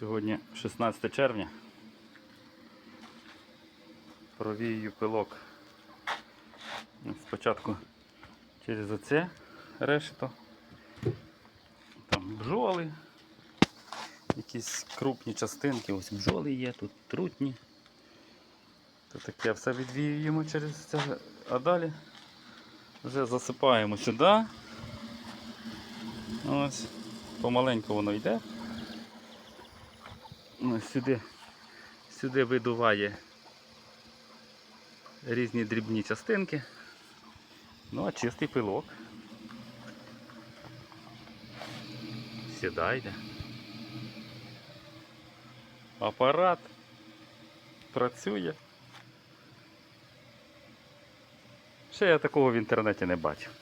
Сьогодні 16 червня. Провію пилок. Спочатку через оце решето. Там бджоли. Якісь крупні частинки, ось бджоли є, тут трутні. То таке все відвіюємо через це, а далі вже засипаємо сюди. Ось, помаленьку воно йде. Ось сюди, сюди видуває різні дрібні частинки. Ну, а чистий пилок. Сюди йде. Апарат працює. Ще я такого в інтернеті не бачив.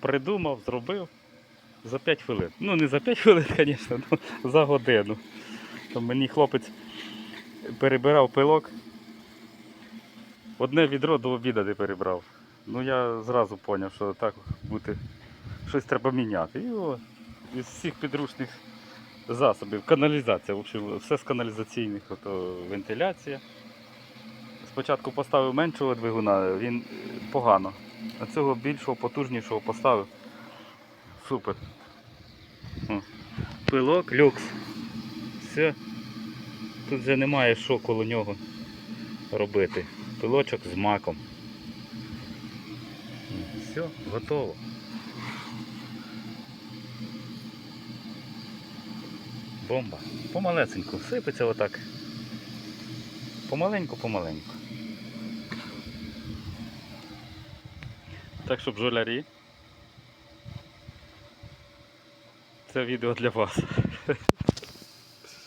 Придумав, зробив за 5 хвилин. Ну не за 5 хвилин, звісно, ну, за годину. То мені хлопець перебирав пилок. Одне відро до обіду не перебрав. Ну я зразу зрозумів, що так бути, щось треба міняти. І о, із всіх підручних засобів, каналізація, в общем, все з каналізаційних, ото вентиляція. Спочатку поставив меншого двигуна, він е, погано. А цього більшого, потужнішого поставив. Супер. О, пилок, люкс. Все. Тут вже немає що коло нього робити. Пилочок з маком. Все, готово. Бомба. Помалесеньку. Сипеться отак. Помаленьку, помаленьку. Так що бджолярі. Це відео для вас.